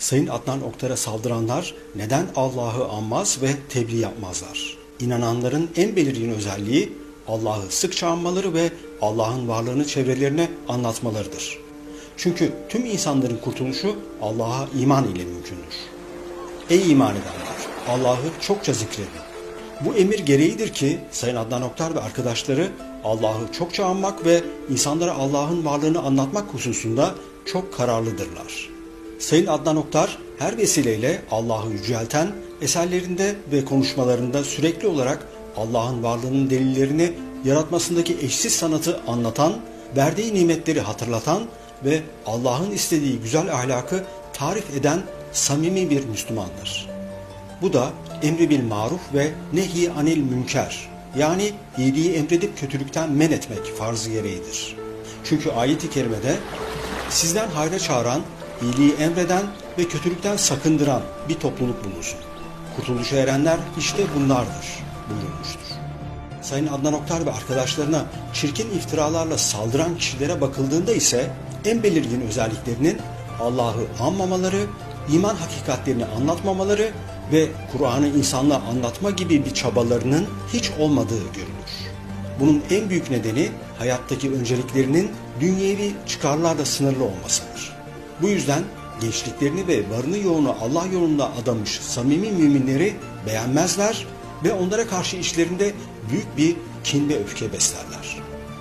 Sayın Adnan Oktar'a saldıranlar neden Allah'ı anmaz ve tebliğ yapmazlar? İnananların en belirgin özelliği Allah'ı sıkça anmaları ve Allah'ın varlığını çevrelerine anlatmalarıdır. Çünkü tüm insanların kurtuluşu Allah'a iman ile mümkündür. Ey iman edenler! Allah'ı çokça zikredin. Bu emir gereğidir ki Sayın Adnan Oktar ve arkadaşları Allah'ı çokça anmak ve insanlara Allah'ın varlığını anlatmak hususunda çok kararlıdırlar. Sayın Adnan Oktar her vesileyle Allah'ı yücelten, eserlerinde ve konuşmalarında sürekli olarak Allah'ın varlığının delillerini yaratmasındaki eşsiz sanatı anlatan, verdiği nimetleri hatırlatan ve Allah'ın istediği güzel ahlakı tarif eden samimi bir Müslümandır. Bu da emri bil maruf ve nehi anil münker yani iyiliği emredip kötülükten men etmek farzı gereğidir. Çünkü ayet-i kerimede sizden hayra çağıran, iyiliği emreden ve kötülükten sakındıran bir topluluk bulunsun. Kurtuluşa erenler işte bunlardır buyurulmuştur. Sayın Adnan Oktar ve arkadaşlarına çirkin iftiralarla saldıran kişilere bakıldığında ise en belirgin özelliklerinin Allah'ı anmamaları, iman hakikatlerini anlatmamaları ve Kur'an'ı insanlığa anlatma gibi bir çabalarının hiç olmadığı görülür. Bunun en büyük nedeni hayattaki önceliklerinin dünyevi çıkarlarla sınırlı olmasıdır. Bu yüzden gençliklerini ve varını yoğunu Allah yolunda adamış samimi müminleri beğenmezler ve onlara karşı işlerinde büyük bir kin ve öfke beslerler.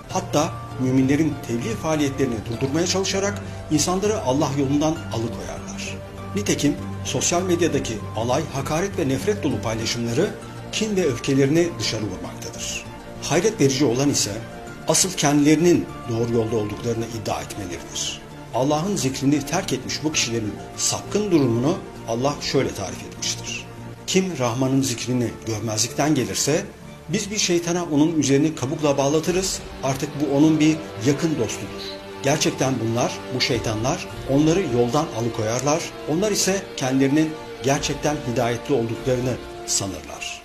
Hatta müminlerin tebliğ faaliyetlerini durdurmaya çalışarak insanları Allah yolundan alıkoyarlar. Nitekim sosyal medyadaki alay, hakaret ve nefret dolu paylaşımları kin ve öfkelerini dışarı vurmaktadır. Hayret verici olan ise asıl kendilerinin doğru yolda olduklarını iddia etmeleridir. Allah'ın zikrini terk etmiş bu kişilerin sapkın durumunu Allah şöyle tarif etmiştir. Kim Rahman'ın zikrini görmezlikten gelirse biz bir şeytana onun üzerini kabukla bağlatırız. Artık bu onun bir yakın dostudur. Gerçekten bunlar, bu şeytanlar onları yoldan alıkoyarlar. Onlar ise kendilerinin gerçekten hidayetli olduklarını sanırlar.